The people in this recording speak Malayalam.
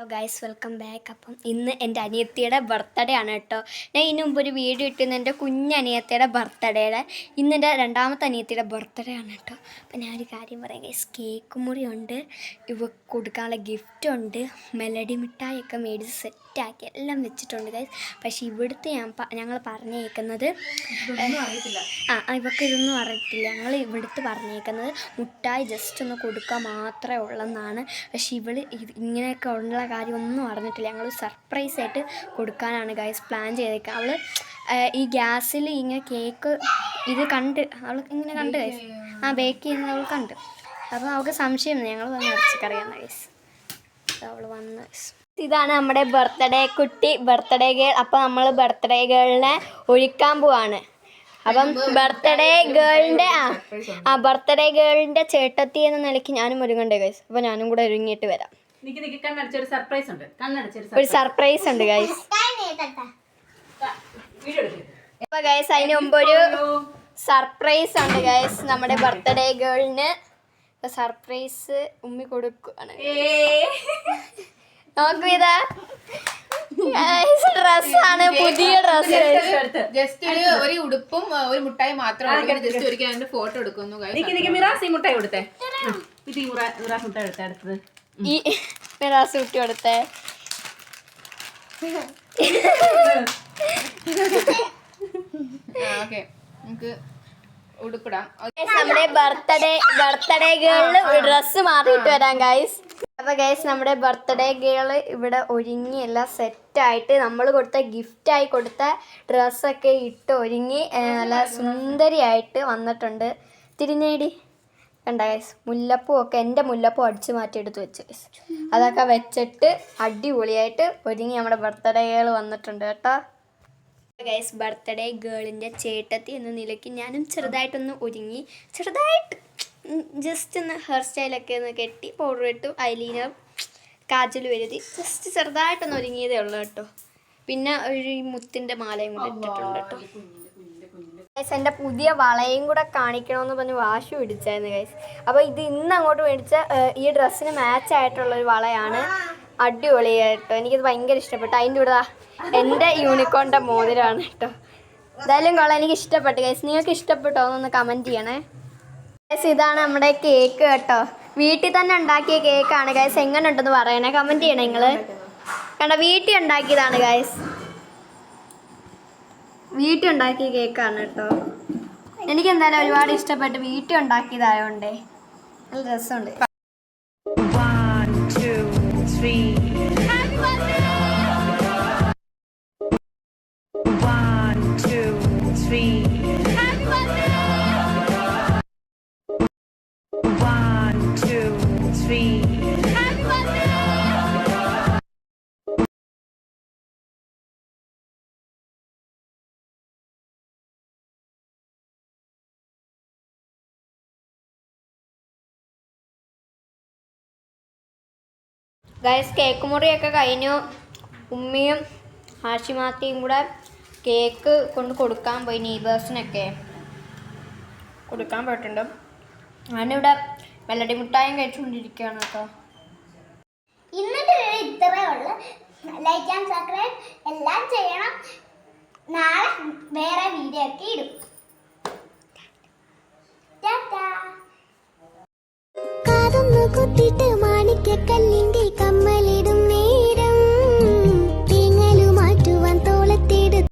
ഹലോ ഗൈസ് വെൽക്കം ബാക്ക് അപ്പം ഇന്ന് എന്റെ അനിയത്തിയുടെ ബർത്ത്ഡേ ആണ് കേട്ടോ. ഞാൻ ഇതിനു മുമ്പ് ഒരു വീഡിയോ ഇട്ടിരുന്നു. എന്റെ കുഞ്ഞനിയത്തിയുടെ ബർത്ത്ഡേയുടെ ഇന്ന് എന്റെ രണ്ടാമത്തെ അനിയത്തിയുടെ ബർത്ത്ഡേ ആണ് കേട്ടോ. അപ്പം ഞാനൊരു കാര്യം പറയാം ഗൈസ് കേക്ക് മുറിയുണ്ട് ഇവ കൊടുക്കാനുള്ള ഗിഫ്റ്റ് ഉണ്ട്. മെലഡി മിഠായിയൊക്കെ മേടിച്ച് സെറ്റാക്കി എല്ലാം വെച്ചിട്ടുണ്ട് ഗൈസ് പക്ഷേ ഇവിടുത്തെ ഞാൻ ഞങ്ങൾ പറഞ്ഞേക്കുന്നത് ആ ആ, ഇവക്ക് ഇതൊന്നും അറിയത്തില്ല. ഞങ്ങൾ ഇവിടുത്തെ പറഞ്ഞേക്കുന്നത് മുട്ടായി ജസ്റ്റ് ഒന്ന് കൊടുക്കാൻ മാത്രമേ ഉള്ളെന്നാണ്. പക്ഷേ ഇവൾ ഇത് ഇങ്ങനെയൊക്കെ ഉള്ള കാര്യം ഒന്നും അറിഞ്ഞിട്ടില്ല. ഞങ്ങൾ സർപ്രൈസ് ആയിട്ട് കൊടുക്കാനാണ് ഗൈസ് പ്ലാൻ ചെയ്തേക്കുക അവൾ ഈ ഗ്യാസിൽ ഇങ്ങനെ കേക്ക് ഇത് കണ്ട് അവൾ ഇങ്ങനെ കണ്ട് ഗൈസ് ആ ബേക്ക് ചെയ്യുന്നത് അവൾ കണ്ട്. അപ്പോൾ അവൾക്ക് സംശയം ഞങ്ങൾ വന്ന് ഇറച്ചിക്കറിയാണ് ഗൈസ് അവൾ വന്ന്. ഇതാണ് നമ്മുടെ ബർത്ത്ഡേ കുട്ടി ബർത്ത്ഡേ ഗേൾ അപ്പോൾ നമ്മൾ ബർത്ത്ഡേ ഗേളിനെ ഒഴിക്കാൻ പോവാണ്. അപ്പം ബർത്ത്ഡേ ഗേളിന്റെ ആ ആ ബർത്ത്ഡേ ഗേളിന്റെ ചേട്ടത്തി എന്ന നിലയ്ക്ക് ഞാനും ഒരുങ്ങണ്ടേ ഗൈസ് അപ്പോൾ ഞാനും കൂടെ ഒരുങ്ങിയിട്ട് വരാം. നിക്ക് നിക്ക് കണ്ണടച്ചൊരു സർപ്രൈസ് ഉണ്ട്. കണ്ണടച്ചൊരു ഒരു സർപ്രൈസ് ഉണ്ട് ഗൈസ് വീഡിയോ എടുക്ക്. അപ്പോൾ ഗൈസ് അതിന് മുമ്പ് ഒരു സർപ്രൈസ് ഉണ്ട് ഗൈസ് നമ്മുടെ ബർത്ത്ഡേ ഗേളിന് സർപ്രൈസ് ഉമ്മി കൊടുക്കുകയാണ് നോക്കൂ ഇതാ. ഡ്രസ്സാണ് പുതിയ ഡ്രസ് ജസ്റ്റ് ഒരു ഒരു ഉടുപ്പും ഒരു മുട്ടായി മാത്രമാണ് ജസ്റ്റ് ഒരിക്കലും അതിന്റെ ഫോട്ടോ എടുക്കുന്നു guys. നിക്ക് നിക്ക് മിറാസ് ഈ മുട്ടായി കൊടുത്തേ. ഇത് മിറാസ് മുട്ടായി എടുത്തേ അടുത്തത്. ഈ മിറാസ് കുട്ടി കൊടുത്തേ. ഓക്കെ. നമുക്ക് ഉടുപ്പിടാം. നമ്മുടെ ബർത്ത്ഡേ ബർത്ത്ഡേ ഗേളിന് ഡ്രസ്സ് മാറിയിട്ട് വരാം ഗൈസ് അപ്പൊ ഗൈസ് നമ്മുടെ ബർത്ത്ഡേ ഗേൾ ഇവിടെ ഒരുങ്ങി എല്ലാം സെറ്റായിട്ട് നമ്മൾ കൊടുത്ത ഗിഫ്റ്റ് ആയി കൊടുത്ത ഡ്രസ്സൊക്കെ ഇട്ട് ഒരുങ്ങി നല്ല സുന്ദരിയായിട്ട് വന്നിട്ടുണ്ട്. തിരിഞ്ഞേടി. കണ്ട ഗൈസ് മുല്ലപ്പൂ ഒക്കെ എന്റെ മുല്ലപ്പൂ അടിച്ചു മാറ്റി എടുത്ത് വെച്ച് അതൊക്കെ വെച്ചിട്ട് അടിപൊളിയായിട്ട് ഒരുങ്ങി നമ്മുടെ ബർത്ത്ഡേകൾ വന്നിട്ടുണ്ട് കേട്ടോ. ഗൈസ് ബർത്ത്ഡേ ഗേളിന്റെ ചേട്ടത്തി എന്ന നിലയ്ക്ക് ഞാനും ചെറുതായിട്ടൊന്ന് ഒരുങ്ങി ചെറുതായിട്ട് ജസ്റ്റ് ഒന്ന് ഹെയർ സ്റ്റൈലൊക്കെ ഒന്ന് കെട്ടി പൗഡർ ഇട്ടു ഐലീനർ കാജൽ വരുതി ജസ്റ്റ് ചെറുതായിട്ടൊന്ന് ഒരുങ്ങിയതേ ഉള്ളൂ കേട്ടോ. പിന്നെ ഒരു മുത്തിന്റെ മാലയും കൂടെ ഇട്ടിട്ടുണ്ട് കേട്ടോ. ഗൈസ് എന്റെ പുതിയ വളയും കൂടെ കാണിക്കണമെന്ന് പറഞ്ഞ് വാശി പിടിച്ചായിരുന്നു ഗൈസ് അപ്പോൾ ഇത് ഇന്ന് അങ്ങോട്ട് മേടിച്ച ഈ ഡ്രസ്സിന് മാച്ച് ആയിട്ടുള്ള ഒരു വളയാണ്. അടിപൊളിയായിട്ടോ. എനിക്കിത് ഭയങ്കര ഇഷ്ടപ്പെട്ടു. അതിന്റെ കൂടെ എന്റെ യൂണിക്കോണിന്റെ മോതിരമാണ് കേട്ടോ. എന്തായാലും കൊള്ളാം. എനിക്ക് ഇഷ്ടപ്പെട്ടു ഗൈസ് നിങ്ങൾക്ക് ഇഷ്ടപ്പെട്ടോ എന്നൊന്ന് കമന്റ് ചെയ്യണേ. ഗൈസ് ഇതാണ് നമ്മുടെ കേക്ക് കേട്ടോ. വീട്ടിൽ തന്നെ ഉണ്ടാക്കിയ കേക്കാണ് ഗൈസ് എങ്ങനെ ഉണ്ടെന്ന് പറയണേ? കമന്റ് ചെയ്യണേ നിങ്ങൾ കണ്ട വീട്ടിൽ ഉണ്ടാക്കിയതാണ് ഗൈസ് വീട്ടിൽ ഉണ്ടാക്കിയ കേക്കാണ് കേട്ടോ. എനിക്ക് എന്തായാലും ഒരുപാട് ഇഷ്ടപ്പെട്ട് വീട്ടിൽ ഉണ്ടാക്കിയതായോണ്ടേ നല്ല രസമുണ്ട്. ഗൈസ് കേക്ക് മുറിയൊക്കെ കഴിഞ്ഞു. ഉമ്മയും ഹാഷിമാത്തിയും കൂടെ കേക്ക് കൊണ്ട് കൊടുക്കാൻ പോയി നെയ്ബേഴ്സിനൊക്കെ കൊടുക്കാൻ പോയിട്ടുണ്ട്. ഞാനിവിടെ വെള്ളടി മുട്ടായും കഴിച്ചുകൊണ്ടിരിക്കുകയാണ് കേട്ടോ. ഇന്നത്തെ വീഡിയോ ഇത്രയേ ഉള്ളൂ. ലൈക്ക് ആൻഡ് സബ്സ്ക്രൈബ് എല്ലാം ചെയ്യണം. നാളെ വേറെ വീഡിയോ ഒക്കെ ഇടും. ടാറ്റാ. കാതൊന്നു കുത്തിട്ട് മാണിക്ക കല്ലിന്റെ കമ്മലിടും